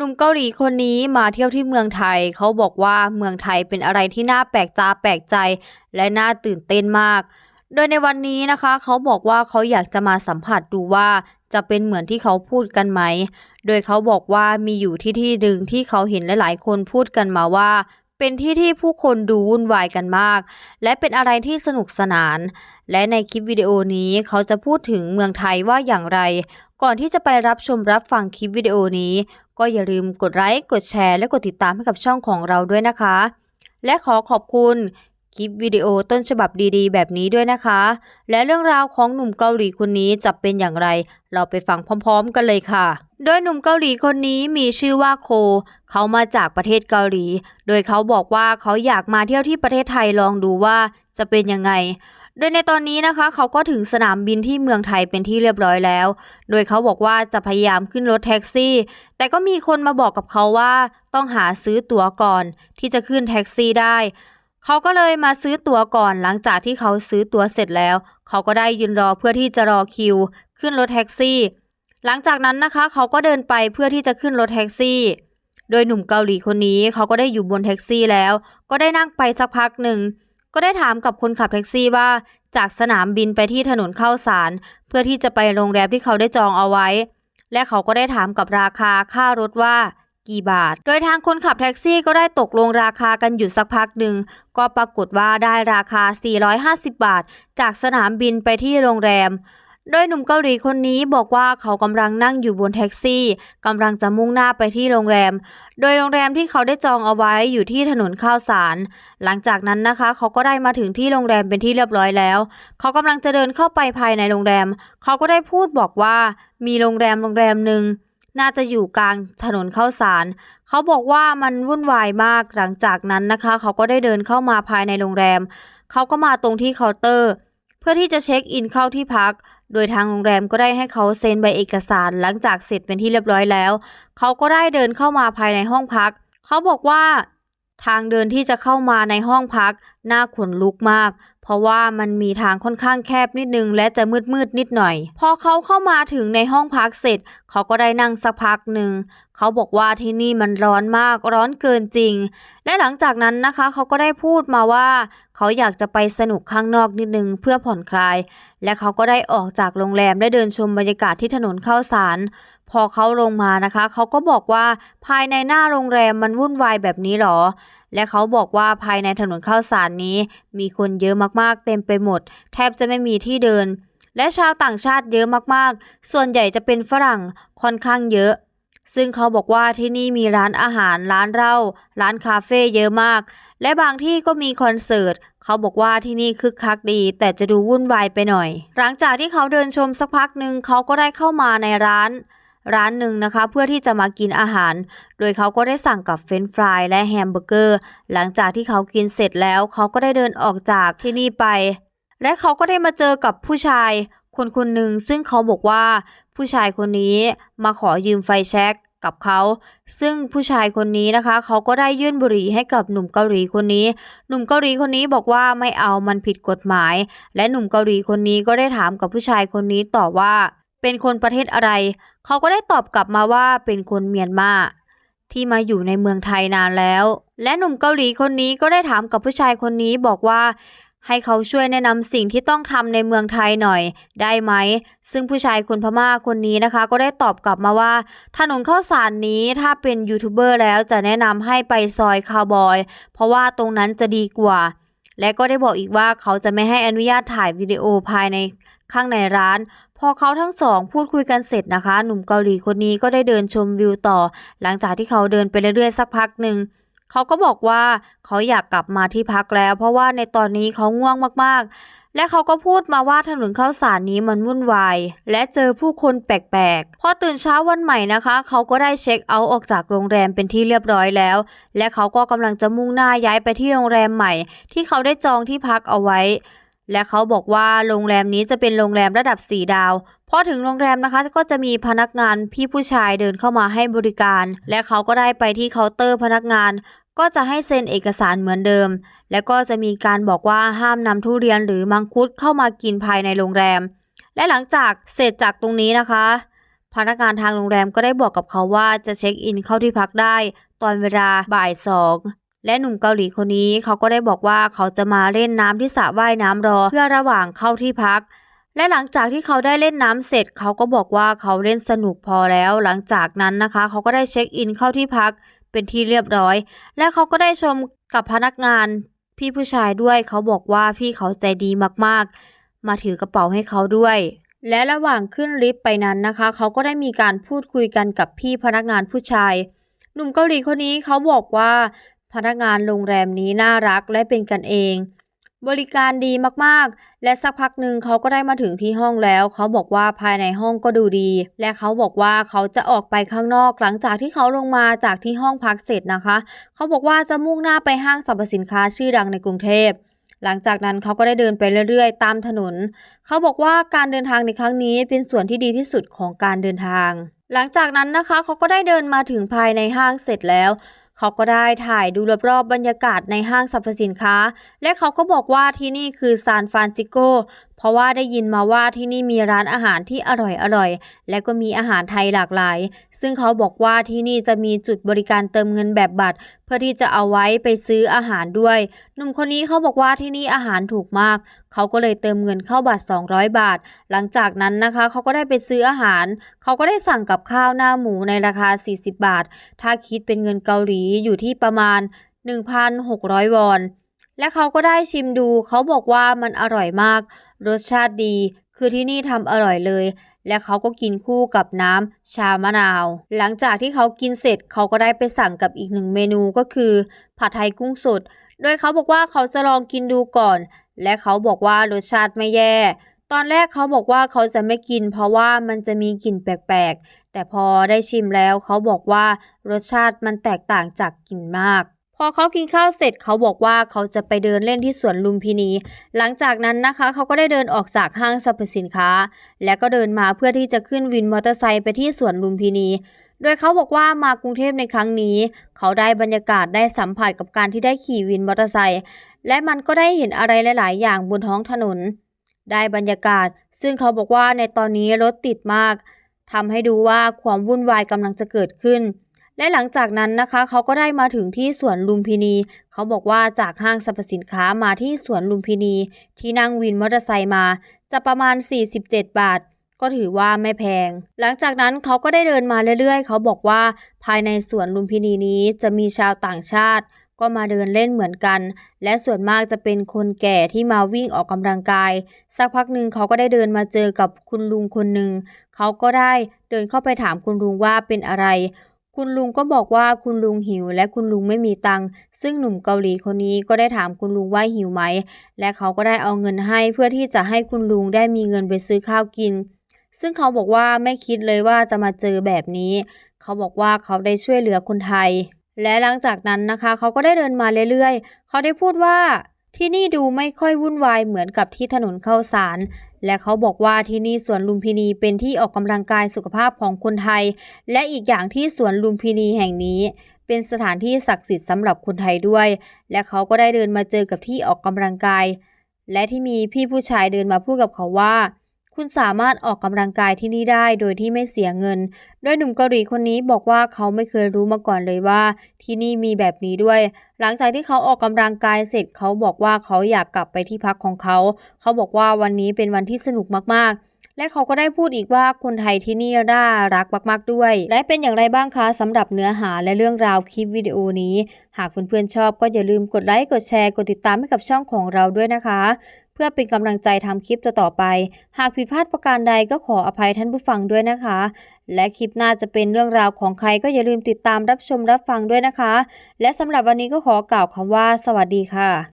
หนุ่มเกาหลีคนนี้มาเที่ยวที่เมืองไทย เขาบอกว่าเมืองไทยเป็นอะไรที่น่าแปลกตาแปลกใจ และน่าตื่นเต้นมาก โดยในวันนี้นะคะ เขาบอกว่าเขาอยากจะมาสัมผัสดูว่าจะเป็นเหมือนที่เขาพูดกันไหม โดยเขาบอกว่ามีอยู่ที่ที่หนึ่งที่เขาเห็นหลาย ๆ คนพูดกันมาว่า เป็นที่ที่ผู้คนดูวุ่นวายกันมาก และเป็นอะไรที่สนุกสนาน และในคลิปวิดีโอนี้เขาจะพูดถึงเมืองไทยว่าอย่างไร ก่อนที่จะไปรับชมรับฟังคลิปวิดีโอนี้ ก็อย่าลืมกดไลค์กดแชร์และกดติดตามให้กับช่องของเราด้วยนะคะ และขอขอบคุณคลิปวิดีโอต้นฉบับดีๆ แบบนี้ด้วยนะคะ และเรื่องราวของหนุ่มเกาหลีคนนี้จะเป็นอย่างไร เราไปฟังพร้อมๆ กันเลยค่ะ โดยหนุ่มเกาหลีคนนี้มีชื่อว่าโค เขามาจากประเทศเกาหลี โดยเขาบอกว่าเขาอยากมาเที่ยวที่ประเทศไทยลองดูว่าจะเป็นยังไง โดยในตอนนี้นะคะ เขาก็ถึงสนามบินที่เมืองไทยเป็นที่เรียบร้อยแล้ว โดยเขาบอกว่าจะพยายามขึ้นรถแท็กซี่ แต่ก็มีคนมาบอกกับเขาว่าต้องหาซื้อตั๋วก่อน ที่จะขึ้นแท็กซี่ได้ เขาก็เลยมาซื้อตั๋วก่อนหลังจากที่เขาซื้อตั๋วเสร็จแล้ว เขาก็ได้ยืนรอเพื่อที่จะรอคิว ขึ้นรถแท็กซี่ หลังจากนั้นนะคะ เขาก็เดินไปเพื่อที่จะขึ้นรถแท็กซี่ โดยหนุ่มเกาหลีคนนี้เขาก็ได้อยู่บนแท็กซี่แล้ว ก็ได้นั่งไปสักพักหนึ่ง ก็ได้ถามกับคนขับแท็กซี่ว่า จากสนามบินไปที่ถนนเข้าสาร เพื่อที่จะไปโรงแรมที่เขาได้จองเอาไว้ และเขาก็ได้ถามกับราคาค่ารถว่ากี่บาท โดยทางคนขับแท็กซี่ก็ได้ตกลงราคากันอยู่สักพักหนึ่ง ก็ปรากฏว่าได้ราคา 450 บาท จากสนามบินไปที่โรงแรม โดยหนุ่มเกาหลีคนนี้บอกว่าเขากำลังนั่งอยู่บนแท็กซี่กำลังจะมุ่งหน้าไปที่โรงแรม โดยโรงแรมที่เขาได้จองเอาไว้อยู่ที่ถนนข้าวสาร หลังจากนั้นนะคะ เขาก็ได้มาถึงที่โรงแรมเป็นที่เรียบร้อยแล้ว เขากำลังจะเดินเข้าไปภายในโรงแรม เขาก็ได้พูดบอกว่า มีโรงแรมโรงแรมหนึ่งน่าจะอยู่กลางถนนเข้าสาร เขาบอกว่ามันวุ่นวายมาก หลังจากนั้นนะคะ เขาก็ได้เดินเข้ามาภายในโรงแรม เขาก็มาตรงที่เคาน์เตอร์ เพื่อที่จะเช็คอินเข้าที่พัก โดยทางโรงแรมก็ได้ให้เขาเซ็นใบเอกสารหลังจากเสร็จเป็นที่เรียบร้อยแล้ว เขาก็ได้เดินเข้ามาภายในห้องพัก เขาบอกว่า ทางเดินที่จะเข้ามาในห้องพักน่าขนลุกมาก เพราะว่ามันมีทางค่อนข้างแคบนิดนึง และจะมืดมืดนิดหน่อย พอเขาเข้ามาถึงในห้องพักเสร็จ เขาก็ได้นั่งสักพักหนึ่ง เขาบอกว่าที่นี่มันร้อนมากร้อนเกินจริง และหลังจากนั้นนะคะ เขาก็ได้พูดมาว่า เขาอยากจะไปสนุกข้างนอกนิดนึงเพื่อผ่อนคลาย และเขาก็ได้ออกจากโรงแรมได้เดินชมบรรยากาศที่ถนนเข้าสาร พอเขาลงมานะคะ เขาก็บอกว่าภายในหน้าโรงแรมมันวุ่นวายแบบนี้หรอ และเขาบอกว่าภายในถนนข้าวสารนี้ มีคนเยอะมากๆ เต็มไปหมด แทบจะไม่มีที่เดิน และชาวต่างชาติเยอะมากๆ ส่วนใหญ่จะเป็นฝรั่งค่อนข้างเยอะ ซึ่งเขาบอกว่าที่นี่มีร้านอาหาร ร้านเหล้า ร้านคาเฟ่เยอะมาก และบางที่ก็มีคอนเสิร์ต เขาบอกว่าที่นี่คึกคักดี แต่จะดูวุ่นวายไปหน่อย หลังจากที่เขาเดินชมสักพักหนึ่งเขาก็ได้เข้ามาในร้าน ร้านหนึ่งนะคะ เพื่อที่จะมากินอาหาร โดยเขาก็ได้สั่งกับเฟรนฟรายและแฮมเบอร์เกอร์ หลังจากที่เขากินเสร็จแล้ว เขาก็ได้เดินออกจากที่นี่ไป และเขาก็ได้มาเจอกับผู้ชาย คนคนหนึ่งซึ่งเขาบอกว่า ผู้ชายคนนี้มาขอยืมไฟแช็กกับเขา ซึ่งผู้ชายคนนี้นะคะ เขาก็ได้ยื่นบุหรี่ให้กับหนุ่มเกาหลีคนนี้ หนุ่มเกาหลีคนนี้บอกว่าไม่เอามันผิดกฎหมาย และหนุ่มเกาหลีคนนี้ก็ได้ถามกับผู้ชายคนนี้ต่อว่า เป็นคนประเทศอะไร เขาก็ได้ตอบกลับมาว่าเป็นคนเมียนมาที่มาอยู่ในเมืองไทยนานแล้ว และหนุ่มเกาหลีคนนี้ก็ได้ถามกับผู้ชายคนนี้บอกว่าให้เขาช่วยแนะนำสิ่งที่ต้องทำในเมืองไทยหน่อยได้ไหม ซึ่งผู้ชายคนพม่าคนนี้นะคะ ก็ได้ตอบกลับมาว่า ถนนข้าวสารนี้ถ้าเป็นยูทูบเบอร์แล้วจะแนะนำให้ไปซอยคาวบอย เพราะว่าตรงนั้นจะดีกว่า และก็ได้บอกอีกว่าเขาจะไม่ให้อนุญาตถ่ายวิดีโอภายในข้างในร้าน พอเขาทั้งสองพูดคุยกันเสร็จนะคะ หนุ่มเกาหลีคนนี้ก็ได้เดินชมวิวต่อ หลังจากที่เขาเดินไปเรื่อยๆสักพักหนึ่งเขาก็บอกว่าเขาอยากกลับมาที่พักแล้ว เพราะว่าในตอนนี้เขาง่วงมากๆ และเขาก็พูดมาว่าถนนข้าวสารนี้มันวุ่นวาย และเจอผู้คนแปลกๆ พอตื่นเช้าวันใหม่นะคะ เขาก็ได้เช็คเอาท์ออกจากโรงแรมเป็นที่เรียบร้อยแล้ว และเขาก็กำลังจะมุ่งหน้าย้ายไปที่โรงแรมใหม่ ที่เขาได้จองที่พักเอาไว้ และเขาบอกว่าโรงแรมนี้จะเป็นโรงแรมระดับ 4 ดาวพอถึงโรงแรมนะคะก็จะมีพนักงานพี่ผู้ชายเดินเข้ามาให้บริการ และเขาก็ได้ไปที่เคาน์เตอร์พนักงาน ก็จะให้เซ็นเอกสารเหมือนเดิม และก็จะมีการบอกว่าห้ามนำทุเรียนหรือมังคุดเข้ามากินภายในโรงแรม และหลังจากเสร็จจากตรงนี้นะคะ พนักงานทางโรงแรมก็ได้บอกกับเขาว่าจะเช็คอินเข้าที่พักได้ ตอนเวลาบ่ายสอง และหนุ่มเกาหลีคนนี้เขาก็ได้บอกว่าเขาจะมาเล่นน้ำที่สระว่ายน้ำรอเพื่อระหว่างเข้าที่พัก และหลังจากที่เขาได้เล่นน้ำเสร็จ เขาก็บอกว่าเขาเล่นสนุกพอแล้ว หลังจากนั้นนะคะ เขาก็ได้เช็คอินเข้าที่พักเป็นที่เรียบร้อย และเขาก็ได้ชมกับพนักงาน พี่ผู้ชายด้วยเขาบอกว่าพี่เขาใจดีมากๆ มาถือกระเป๋าให้เขาด้วย และระหว่างขึ้นลิฟต์ไปนั้นนะคะ เขาก็ได้มีการพูดคุยกันกับพี่พนักงานผู้ชาย หนุ่มเกาหลีคนนี้เขาบอกว่า พนักงานโรงแรมนี้น่ารักและเป็นกันเอง บริการดีมากๆ และสักพักหนึ่งเขาก็ได้มาถึงที่ห้องแล้ว เขาบอกว่าภายในห้องก็ดูดี และเขาบอกว่าเขาจะออกไปข้างนอกหลังจากที่เขาลงมาจากที่ห้องพักเสร็จนะคะ เขาบอกว่าจะมุ่งหน้าไปห้างสรรพสินค้าชื่อดังในกรุงเทพหลังจากนั้นเขาก็ได้เดินไปเรื่อยๆ ตามถนน เขาบอกว่าการเดินทางในครั้งนี้เป็นส่วนที่ดีที่สุดของการเดินทาง หลังจากนั้นนะคะเขาก็ได้เดินมาถึงภายในห้างเสร็จแล้ว เขาก็ได้ถ่ายดูรอบๆบรรยากาศในห้างสรรพสินค้า และเขาก็บอกว่าที่นี่คือซานฟรานซิสโก เพราะว่าได้ยินมาว่าที่นี่มีร้านอาหารที่อร่อยๆและก็มีอาหารไทยหลากหลาย ซึ่งเขาบอกว่าที่นี่จะมีจุดบริการเติมเงินแบบบัตร เพื่อที่จะเอาไว้ไปซื้ออาหารด้วย หนุ่มคนนี้เขาบอกว่าที่นี่อาหารถูกมาก เขาก็เลยเติมเงินเข้าบัตร 200 บาท หลังจากนั้นนะคะเขาก็ได้ไปซื้ออาหาร เขาก็ได้สั่งกับข้าวหน้าหมูในราคา 40 บาท ถ้าคิดเป็นเงินเกาหลีอยู่ที่ประมาณ 1,600 วอนและเขาก็ได้ชิมดู เขาบอกว่ามันอร่อยมาก รสชาติดี คือที่นี่ทำอร่อยเลย และเขาก็กินคู่กับน้ำชามะนาว หลังจากที่เขากินเสร็จเขาก็ได้ไปสั่งกับอีกหนึ่งเมนูก็คือ ผัดไทยกุ้งสด โดยเขาบอกว่าเขาจะลองกินดูก่อน และเขาบอกว่ารสชาติไม่แย่ ตอนแรกเขาบอกว่าเขาจะไม่กิน เพราะว่ามันจะมีกลิ่นแปลกๆ แต่พอได้ชิมแล้วเขาบอกว่ารสชาติมันแตกต่างจากกลิ่นมาก พอเขากินข้าวเสร็จเขาบอกว่าเขาจะไปเดินเล่นที่สวนลุมพินี หลังจากนั้นนะคะ เขาก็ได้เดินออกจากห้างสรรพสินค้า และก็เดินมาเพื่อที่จะขึ้นวินมอเตอร์ไซค์ไปที่สวนลุมพินี โดยเขาบอกว่ามากรุงเทพในครั้งนี้ เขาได้บรรยากาศได้สัมผัสกับการที่ได้ขี่วินมอเตอร์ไซค์และมันก็ได้เห็นอะไรหลาย ๆ อย่างบนท้องถนน ได้บรรยากาศ ซึ่งเขาบอกว่าในตอนนี้รถติดมากทำให้ดูว่าความวุ่นวายกำลังจะเกิดขึ้น และหลังจากนั้นนะคะเขาก็ได้มาถึงที่สวนลุมพินี เขาบอกว่าจากห้างสรรพสินค้ามาที่สวนลุมพินี ที่นั่งวินมอเตอร์ไซค์มา จะประมาณ 47 บาท ก็ถือว่าไม่แพง หลังจากนั้นเขาก็ได้เดินมาเรื่อยๆ เขาบอกว่าภายในสวนลุมพินีนี้จะมีชาวต่างชาติ ก็มาเดินเล่นเหมือนกัน และส่วนมากจะเป็นคนแก่ที่มาวิ่งออกกำลังกาย สักพักหนึ่งเขาก็ได้เดินมาเจอกับคุณลุงคนหนึ่งเขาก็ได้เดินเข้าไปถามคุณลุงว่าเป็นอะไร คุณลุงก็บอกว่าคุณลุงหิวและคุณลุงไม่มีตังค์ซึ่งหนุ่มเกาหลีคนนี้ก็ได้ถามคุณลุงว่าหิวไหม และเขาก็ได้เอาเงินให้เพื่อที่จะให้คุณลุงได้มีเงินไปซื้อข้าวกิน ซึ่งเขาบอกว่าไม่คิดเลยว่าจะมาเจอแบบนี้ เขาบอกว่าเขาได้ช่วยเหลือคนไทย และหลังจากนั้นนะคะเขาก็ได้เดินมาเรื่อยๆ เขาได้พูดว่าที่นี่ดูไม่ค่อยวุ่นวายเหมือนกับที่ถนนเข้าสาร และเขาบอกว่าที่นี่สวนลุมพินีเป็นที่ออกกำลังกายสุขภาพของคนไทย และอีกอย่างที่สวนลุมพินีแห่งนี้ เป็นสถานที่ศักดิ์สิทธิ์สำหรับคนไทยด้วย และเขาก็ได้เดินมาเจอกับที่ออกกำลังกาย และที่มีพี่ผู้ชายเดินมาพูดกับเขาว่า คุณสามารถออกกำลังกายที่นี่ได้โดยที่ไม่เสียเงิน โดยหนุ่มเกาหลีคนนี้บอกว่าเขาไม่เคยรู้มาก่อนเลยว่า ที่นี่มีแบบนี้ด้วย หลังจากที่เขาออกกำลังกายเสร็จเขาบอกว่าเขาอยากกลับไปที่พักของเขา เขาบอกว่าวันนี้เป็นวันที่สนุกมากๆและเขาก็ได้พูดอีกว่าคนไทยที่นี่น่ารักมากๆด้วย และเป็นอย่างไรบ้างคะสำหรับเนื้อหาและเรื่องราวคลิปวิดีโอนี้ หากเพื่อนๆชอบก็อย่าลืมกดไลค์กดแชร์กดติดตามให้กับช่องของเราด้วยนะคะ พื่อเป็นกำลังใจทำคลิปต่อๆไป หากผิดพลาดประการใดก็ขออภัยท่านผู้ฟังด้วยนะคะ และคลิปหน้าจะเป็นเรื่องราวของใครก็อย่าลืมติดตามรับชมรับฟังด้วยนะคะ และสำหรับวันนี้ก็ขอกล่าวคำว่า สวัสดีค่ะ